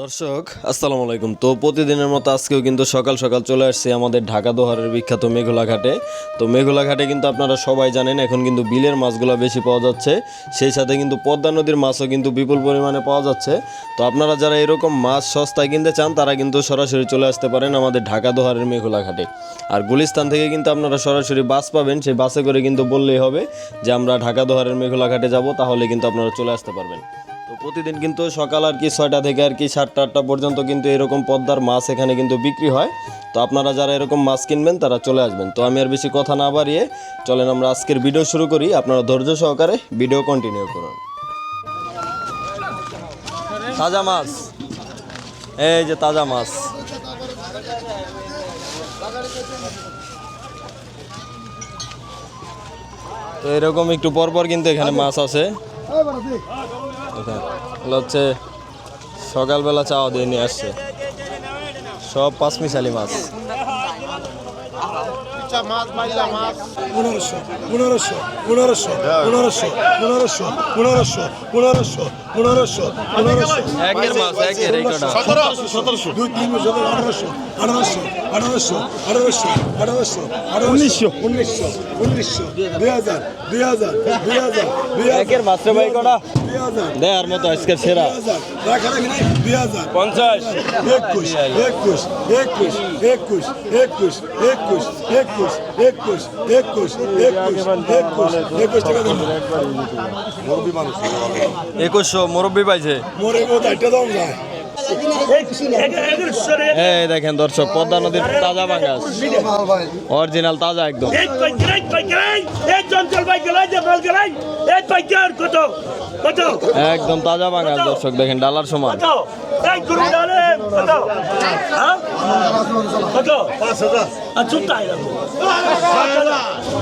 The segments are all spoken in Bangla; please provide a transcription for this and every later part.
দর্শক, আসসালামু আলাইকুম। তো প্রতিদিনের মতো আজকেও কিন্তু সকাল সকাল চলে আসছে আমাদের ঢাকা দোহারের বিখ্যাত মেঘলা ঘাটে। তো মেঘলা ঘাটে কিন্তু আপনারা সবাই জানেন, এখন কিন্তু বিলের মাছগুলো বেশি পাওয়া যাচ্ছে। সেই সাথে কিন্তু পদ্মা নদীর মাছও কিন্তু বিপুল পরিমাণে পাওয়া যাচ্ছে। তো আপনারা যারা এরকম মাছ সস্তায় কিনতে চান, তারা কিন্তু সরাসরি চলে আসতে পারেন আমাদের ঢাকা দোহারের মেঘলা ঘাটে। আর গুলিস্তান থেকে কিন্তু আপনারা সরাসরি বাস পাবেন, সেই বাসে করে কিন্তু বললেই হবে যে আমরা ঢাকা দোহারের মেঘলা ঘাটে যাব, তাহলে কিন্তু আপনারা চলে আসতে পারবেন। প্রতিদিন কিন্তু সকাল আর কি ছয়টা থেকে আর কি সাতটা, আটটা পর্যন্ত কিন্তু এরকম পদ্মার মাছ এখানে কিন্তু বিক্রি হয়। তো আপনারা যারা এরকম মাছ কিনবেন, তারা চলে আসবেন। তো আমি আর বেশি কথা না বাড়িয়ে চলেন আমরা আজকের ভিডিও শুরু করি। আপনারা ধৈর্য সহকারে ভিডিও কন্টিনিউ করুন। তাজা মাছ। এই যে তাজা মাছ। তো এরকম একটু পরপর কিন্তু এখানে মাছ আছে। এগুলো হচ্ছে সকালবেলা চাওয়া দিয়ে নিয়ে আসছে। সব পাঁচমিশালি মাছ। পনেরোশো পনেরোশো পনেরোশো পনেরোশো পনেরোশো পনেরোশো পনেরোশো পনেরোশো পনেরোশো। একের মাছ সতেরোশো দুই তিন আঠারোশো আঠারোশো আঠারোশো আঠারোশো আঠারোশো উনিশশো উনিশশো উনিশশো দুই হাজার দুই হাজার দুই হাজার দুই হাজার একের মাছ রে ভাই কটা দেয়ার মতো আজকের সেরা দুই হাজার পঞ্চাশ একুশ একুশ একুশ একুশ একুশ একুশ একুশ একুশ একুশ একুশ একুশ একুশ টাকা দেবো একুশশো মুরব্বী পাইছে মোরে দাম যায় এই দেখেন দর্শক পদ্মা নদীর তাজা বাঙ্গাস অরিজিনাল তাজা একদম। একদম তাজা বাঙ্গাস দর্শক দেখেন ডালার সমান। কত হ্যাঁ পাঁচ হাজার আচ্ছা তাই রাখো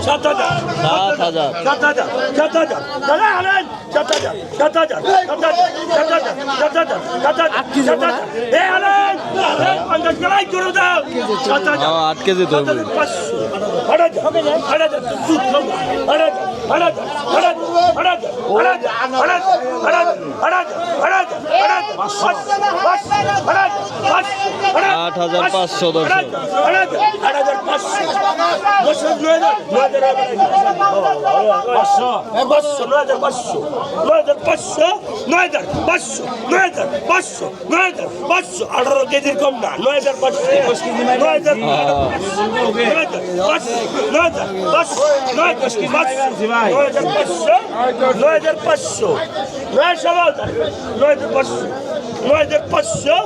সাত হাজার সাত হাজার সাত হাজার সাত হাজার দাদা আনেন সাত হাজার সাত হাজার সাত হাজার সাত হাজার সাত হাজার সাত হাজার এ এই পঞ্চাশ গেলাই গুরু দাও সাত হাজার আট কেজি তো হবে। আট হাজার পাঁচশো দর্শক আঠারো কেজির কম না নয় হাজার পাঁচশো নয় হাজার নয় হাজার পাঁচশো নয় সবাই নয় হাজার পাঁচশো নয় হাজার পাঁচশো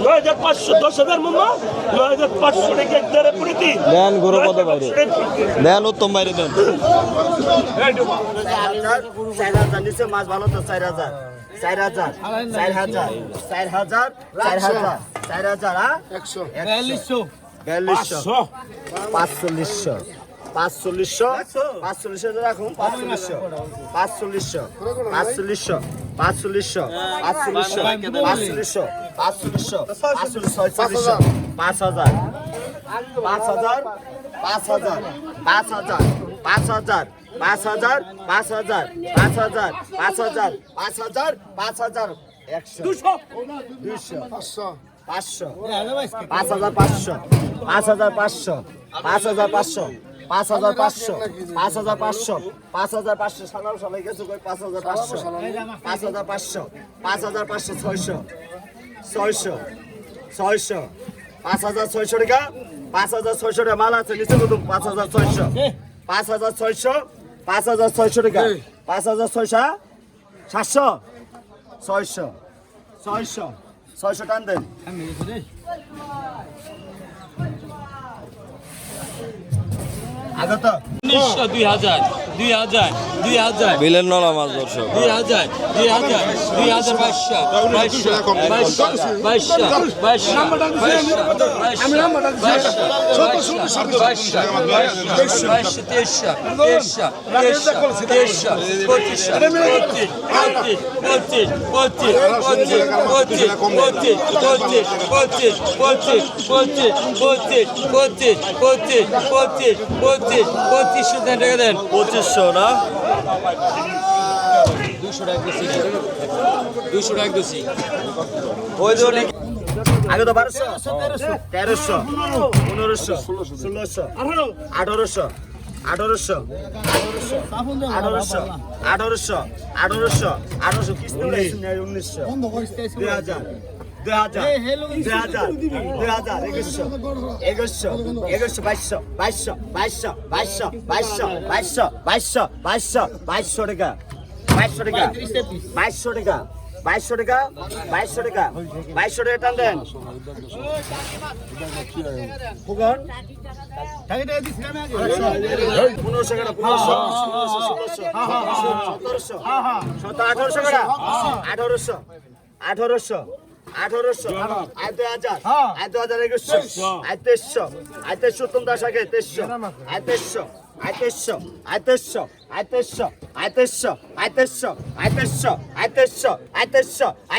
নয় হাজার পাঁচশো দশ হাজার মামা নয় হাজার পাঁচশো টাকা একদারে প্রতি দেন গরু কত বাইরে দেন উত্তম বাইরে দেন চার হাজার নিচে মাছ ভালো তো চার হাজার চার হাজার চার হাজার চার হাজার চার হাজার চার হাজার হ্যাঁ বিয়াল্লিশশো বিয়াল্লিশশো পাঁচচল্লিশশো পাঁচচল্লিশশো পাঁচচল্লিশশো রাখুন পাঁচচল্লিশশো পাঁচচল্লিশশো পাঁচচল্লিশশো পাঁচচল্লিশশো পাঁচচল্লিশশো পাঁচচল্লিশশো পাঁচচল্লিশশো পাঁচচল্লিশ ছয়চল্লিশশো পাঁচ হাজার পাঁচ হাজার পাঁচ হাজার পাঁচ হাজার পাঁচ হাজার পাঁচ হাজার পাঁচ হাজার পাঁচ হাজার পাঁচ হাজার পাঁচ হাজার পাঁচ হাজার একশো দুশো দুশো পাঁচশো পাঁচ হাজার পাঁচশো পাঁচ হাজার পাঁচশো পাঁচ হাজার পাঁচশো পাঁচ হাজার পাঁচশো পাঁচ হাজার পাঁচশো পাঁচ হাজার পাঁচশো সালাম সবাই গেছে কই পাঁচ হাজার পাঁচশো পাঁচ হাজার পাঁচশো পাঁচ হাজার পাঁচশো ছয়শো ছয়শো ছয়শো পাঁচ হাজার ছয়শো টাকা পাঁচ হাজার ছয়শো টাকা মাল আছে নিচে কত পাঁচ হাজার ছয়শো পাঁচ হাজার ছয়শো পাঁচ হাজার ছয়শো টাকা পাঁচ হাজার ছয়শো সাতশো ছয়শো ছয়শো ছয়শো টান দেন উনিশশো দুই হাজার। দুই হাজার দুই হাজার বিলের নলা মাছ দর্শক দুই হাজার দুই হাজার দুই হাজার বাইশশো বাইশশো বাইশশো বাইশশো বাইশশো বাইশশো তেইশশো তেইশশো তেইশশো তেইশশো পঁচিশশো পঁচিশ পঁচিশ পঁচিশ পঁচিশ পঁচিশ পঁচিশ পঁচিশ পঁচিশ পঁচিশ পঁচিশ পঁচিশ পঁচিশ পঁচিশ পঁচিশ পঁচিশশো টাকা দেন পঁচিশশো না দুশো টাকা দিচ্ছি দুশো টাকা দিচ্ছি ওই যে আগে তো বারোশো তেরোশো পনেরোশো ষোলোশো আঠারোশো আঠারোশো আঠারোশো আঠারোশো আঠারোশো আঠারোশো উনিশশো দুই হাজার দুই হাজার দুই হাজার দুই হাজার একুশশো একুশশো একুশশো বাইশশো বাইশশো বাইশশো বাইশশো বাইশশো বাইশশো বাইশশো বাইশশো বাইশশো টাকা বাইশশো টাকা বাইশশো টাকা বাইশশো টাকা বাইশশো টাকা বাইশশো টাকা টান দেন। পনেরোশো টাকা পনেরোশো সতেরোশো সতেরো আঠারোশো টাকা আঠারোশো আঠারোশো আঠারোশো আয় দুই হাজার আয় হাজার একুশশো আয় তেইশশো আয় তেইশশো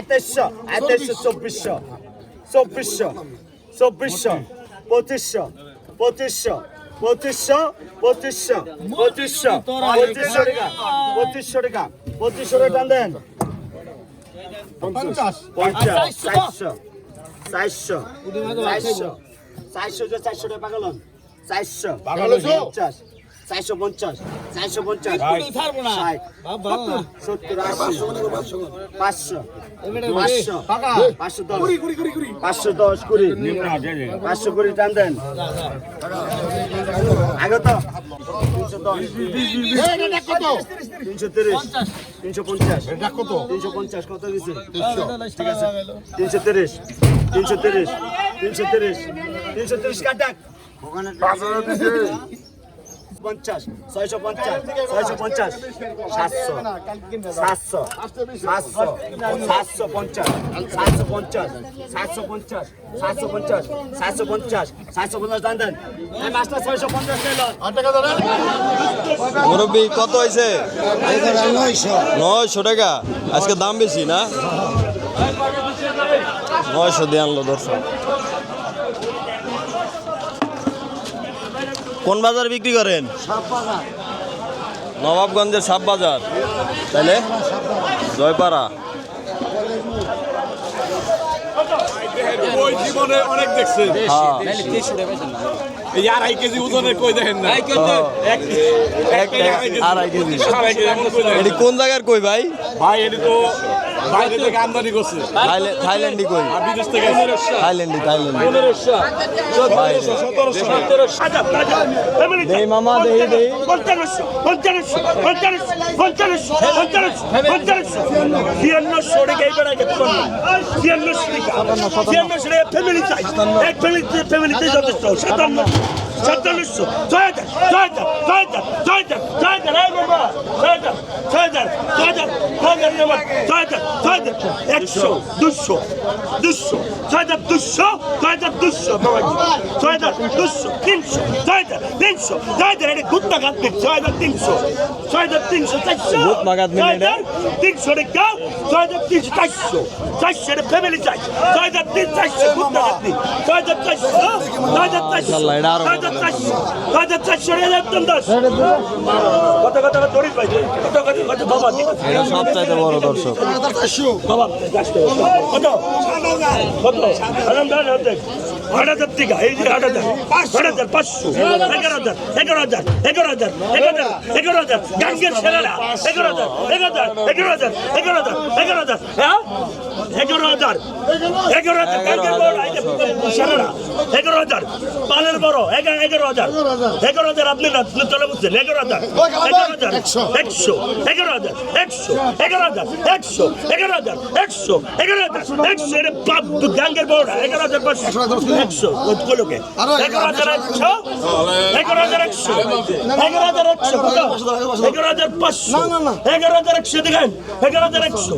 তেইশশো আয় তেইশশো চব্বিশশো চব্বিশশো চব্বিশশো পঁচিশশো পঁচিশশো পঁচিশশো পঁচিশশো পঁচিশশো পঁচিশশো টাকা পঁচিশশো টাকা পঁচিশশো টাকা টান দেন পঞ্চাশ চারশো চারশো চারশো চারশো যে চারশো টাকা পাগলন চারশো পঞ্চাশ চারশো পঞ্চাশ চারশো পঞ্চাশ সত্তর আশি পাঁচশো পাঁচশো পাঁচশো দশ পাঁচশো দশ কুড়ি। পাঁচশো কুড়ি টান দেন। আগে তো। তিনশো দশ। তিনশো তিরিশ। তিনশো পঞ্চাশ। তিনশো পঞ্চাশ কত দিচ্ছে ঠিক আছে। তিনশো তিরিশ। তিনশো তিরিশ। তিনশো তিরিশ। তিনশো তিরিশ কাটাক। পঞ্চাশ ছয়শো পঞ্চাশ ছয়শো পঞ্চাশ সাতশো সাতশো সাতশো সাতশো পঞ্চাশ সাতশো পঞ্চাশ সাতশো পঞ্চাশ সাতশো পঞ্চাশ সাতশো পঞ্চাশ সাতশো পঞ্চাশ দান দেন। এই মাছটা ছয়শো পঞ্চাশ নিল মুরব্বী কত হয়েছে নয়শো টাকা? আজকে দাম বেশি না? নয়শো দিয়ে আনলো দর্শক। কোন বাজার বিক্রি করেন? নবাবগঞ্জের সাপ বাজার। তাইলে? জয়পাড়া। অনেক দেখছে। হ্যাঁ। আড়াই কেজি ওজনের কই দেখেন না? আড়াই কেজি কোন জায়গার কই ভাই? ভাই এটি তো বাইরে থেকে আমদানি করছে। থাইল্যান্ড কই আর বিদেশ থেকে। থাইল্যান্ডি থাইল্যান্ডি দেই মামা দেই দেই। পঞ্চান্নশো পঞ্চান্নশো পঞ্চান্নশো পঞ্চান্নশো পঞ্চান্নশো পঞ্চান্নশো ছিয়ান্নশো টাকা এইবার আগে ছিয়ান্নশো টাকা। ছিয়ান্নশো টাকা ফ্যামিলি চাই এক ফ্যামিলিতে ফ্যামিলিতে যথেষ্ট। সাতান্ন। Çatırlısın. Zaten, zaten, zaten, zaten, zaten, hey baba. Zaten, zaten, zaten, zaten, ne var? Zaten, zaten. Ekşo, düşşo, düşşo. Zaten düşşo, zaten düşşo. Zaten düşşo, dimşo, zaten, dimşo. Zaten, hele gutmagat mit, zaten dimşo. Zaten dimşo, taşşo. Gutmagat mit ne? Zaten dimşo, ne kav? Zaten dimşo, taşşo. Taşşo, ne pemeli taş. Zaten dimşo, taşşo, gutmagat mit. Zaten taşşo, zaten taşşo. Zaten taşşo. হাজার চারশো দু হাজার চারশো এক হাজার পঞ্চাশ কত কত দরিদ ভাই কত কত কত আট হাজার টাকা এই যে আট হাজার আট হাজার পাঁচশো এগারো হাজার এগারো হাজার এগারো হাজার এগারো হাজার এগারো হাজার গাঙ্গের ছেলেরা এগারো হাজার এগারো হাজার এগারো হাজার এগারো হাজার এগারো হাজার হ্যাঁ এগারো হাজার এগারো হাজার গাঙ্গের বড় ছেলেরা এগারো হাজার পালের বড় এগারো হাজার এগারো হাজার আপনি চলে বুঝছেন এগারো হাজার এগারো হাজার একশো এগারো হাজার একশো এগারো হাজার একশো এগারো হাজার একশো এগারো হাজার একশো এটা গাঙ্গের বড়টা এগারো হাজার পাঁচশো একশো এগারো হাজার একশো এগারো হাজার একশো এগারো হাজার একশো কত? এগারো হাজার পাঁচশো এগারো হাজার একশো দেখেন এগারো হাজার একশো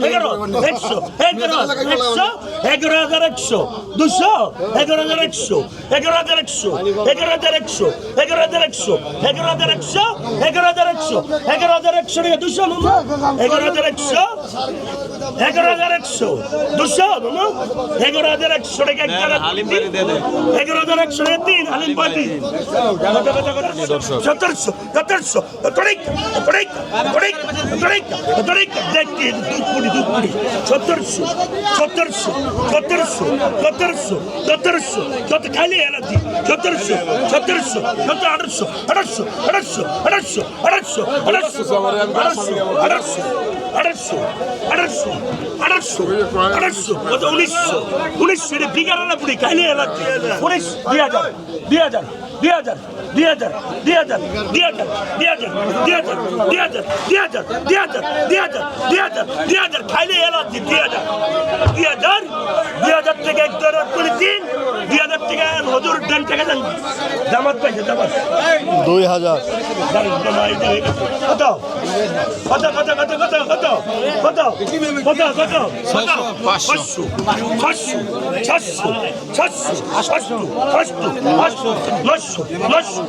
এগারো একশো এগারো একশো এগারো হাজার একশো দুশো এগারো হাজার একশো এগারো হাজার একশো এগারো হাজার একশো এগারো হাজার একশো এগারো হাজার একশো এগারো হাজার একশো এগারো হাজার একশো দুশো এগারো হাজার একশো এগারো হাজার একশো দুশো মামা এগারো হাজার একশো টাকা এগারো হাজার একশো টাকা তিন হালিম পাটি সতেরোশো সতেরোশো দেখতে দুধ কুড়ি দুধ কুড়ি সতেরোশো সতেরোশো সতেরোশো সতেরোশো সতেরোশো যত খাইলে এলাচি সতেরোশো সতেরোশো সতেরো আঠারোশো আঠারোশো আঠারোশো আঠারোশো আঠারোশো আঠারোশো আঠারোশো আঠারোশো আঠারোশো আঠারোশো আঠারোশো আঠারোশো উনিশশো উনিশশো, এটা বিঘার না খাইলে এলাকা উনিশ দুই হাজার দুই হাজার দুই হাজার। দুই হাজার দুই হাজার দুই হাজার দুই হাজার দুই হাজার দুই হাজার দুই হাজার দুই হাজার দুই হাজার দুই হাজার দুই হাজার খাইলে এলাচি দুই হাজার দুই হাজার দুই হাজার থেকে এক দর তিন দুই হাজার থেকে হজুর দেন টাকা দেন জামাত পাইছে জামাত দুই হাজার হয়ে। কত কত কত কত কত কত কত কত কত পাঁচশো পাঁচশো ছশো ছশো ছশো ছশো নশো নশো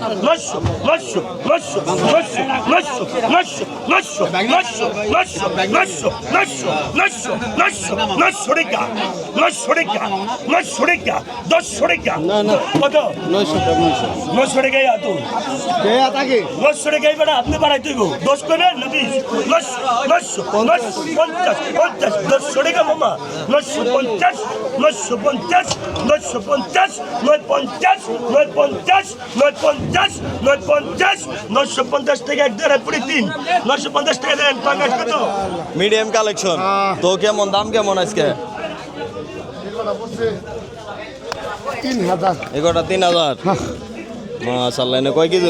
আপনি বাড়াই তুই দশ করে না বিশ নশো নশো পঞ্চাশ পঞ্চাশ দশশো টাকা মামা নশো পঞ্চাশ নশো পঞ্চাশ নশো পঞ্চাশ নয় পঞ্চাশ নয় পঞ্চাশ নয় পঞ্চাশ নয় পঞ্চাশ নশো পঞ্চাশ থেকে এক দেড় তিন নশো পঞ্চাশ টাকা দেন। পাঙ্গাস কত? Medium collection. তো কেমন দাম কেমন আজকে? তিন হাজার। এগারোটা তিন হাজার। মাশাল্লাহ এনে কয় কেজি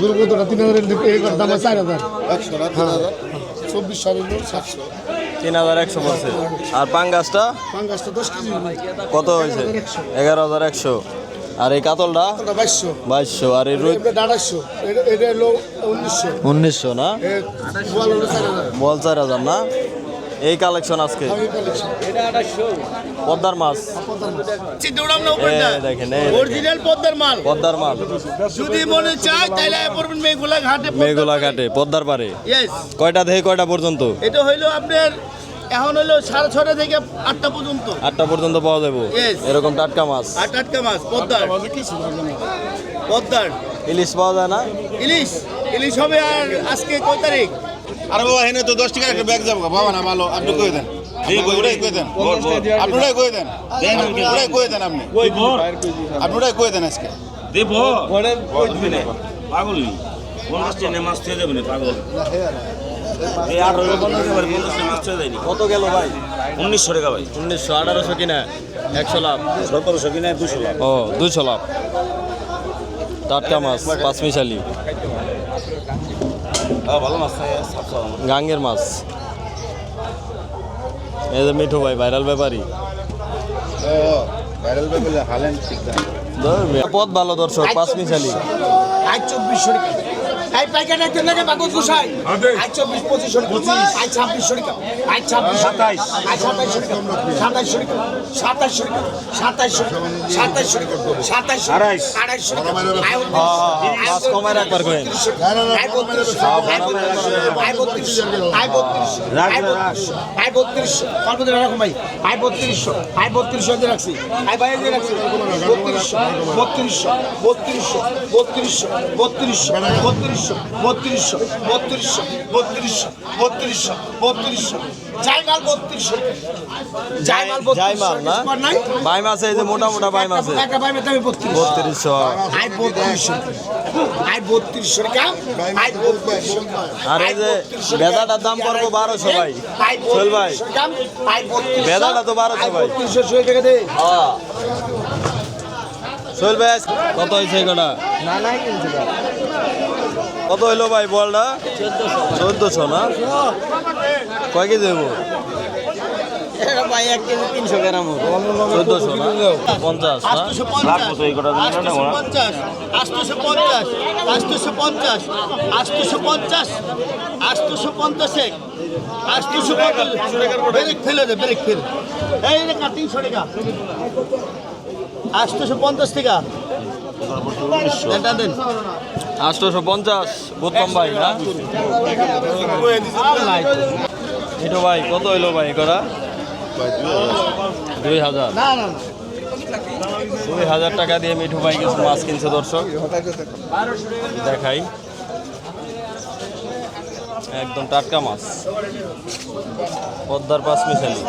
দুর্গতটা তিন হাজার এর দাম চার হাজার। একশো চব্বিশ সাড়ে সাতশো। তিন হাজার একশো পড়ছে আর পাঙ্গাসটা? পাঙ্গাসটা দশ কেজি। কত হয়েছে এগারো হাজার একশো। আর এই কাতলটা? বাইশশো। আর এই রুই উনিশশো। না? বল চার হাজার না? এই কালেকশন আজকে? পদ্মার মাছ। দেখেন অরিজিনাল পদ্মার মাল। পদ্মার মাছ যদি মনে চায় তাহলে পড়বেন মেঘগুলা ঘাটে মেঘলা ঘাটে পদ্মার পারে কয়টা থেকে কয়টা পর্যন্ত? এটা হইল আপনার এখন হইল সাড়ে ছটা থেকে আটটা পর্যন্ত। আটটা পর্যন্ত পাওয়া যাব এরকম টাটকা মাছ। আট আটটা মাছ পদ্মার। পদ্মার। ইলিশ পাওয়া যায় না? ইলিশ ইলিশ হবে আর আজকে কয় তারিখ? আরে বাবা হেনে তো দশ টাকার একটা ব্যাগ যাব। বাবা না ভালো। আপনি কয়ে দেন? ওটাই কয়ে দেন? আপনি ওটাই কয়ে দেন? কয়ে দেন আপনি? আপনি ওটাই দেন আজকে? দেব পাগল মাছ থেকে যাবে পাগল। এই আঠারো পঞ্চাশ মাছ যায়নি কত গেল ভাই? উনিশশো টাকা ভাই। উনিশশো আঠারোশো কিনা? একশো লাভ। সতেরোশো কিনা দুশো লাখ ও দুশো লাভ। টাটকা মাছ পাঁচ মিশালি ভালো মাছ গাঙ্গের মাছ। এই যে মিঠু ভাই ভাইরাল ব্যাপারী। পথ ভালো দর্শক পাঁচ মিশালি আজ চব্বিশশো টাকা। আই পাইকারি একজন লাগে বাগত গোসাই আজ চব্বিশ পঁচিশশো টাকা। আজ ছাব্বিশশো টাকা। আজ ছাব্বিশ সাতাইশ। আজ সাতাইশশো টাকা। সাতাইশশো টাকা। সাতাইশশো টাকা। সাতাইশশো টাকা। সাতাইশশো টাকা। সাতাইশশো আড়াইশ। আড়াইশো টাকা। আয় মাছ কমায় রাখবার করেন। আয় বত্রিশশো আয় বত্রিশশো আয় বত্রিশশো আয় বত্রিশশো আয় বত্রিশশো অল্প দিন রাখুন ভাই। আয় বত্রিশশো আয় বত্রিশশো দিয়ে রাখছি। আয় বাইরে দিয়ে রাখছি। বত্রিশশো বত্রিশশো বত্রিশশো বত্রিশশো বত্রিশশো বত্রিশশো বত্রিশশো বত্রিশশো বত্রিশশো বত্রিশশো বত্রিশশো বত্রিশশো বত্রিশশো। জায়মাল বত্রিশশো। জায়মাল জায়মাল না? বাইম আছে এই যে মোটা মোটা বাইম মাস একটা বাইমের দামে বত্রিশ বত্রিশশো। আই বত্রিশশো। আই বত্রিশশো টাকা আই বত্রিশশো। আর এই যে বেদাটার দাম পড়ব বারোশো ভাই। চল ভাই বেদাটা তো বারোশো ভাই। বত্রিশশো টাকা দে। হ্যাঁ। সোহেল ভাই, কত হয়েছে এগুলা কত হইল ভাই বলটা? চোদ্দশো না? কয় কেজি দেবো পঞ্চাশ পঞ্চাশ এক ফেলে দে ব্রেক এই রে আটশোশো পঞ্চাশ টাকা এটা আটশোশো পঞ্চাশ বোতম ভাই না? মিঠু ভাই কত হইল ভাই করা? দুই হাজার। দুই হাজার টাকা দিয়ে মিঠু ভাই কিছু মাছ কিনছে দর্শক। দেখাই। একদম টাটকা মাছ। পদ্মার পাঁচ মিশালি।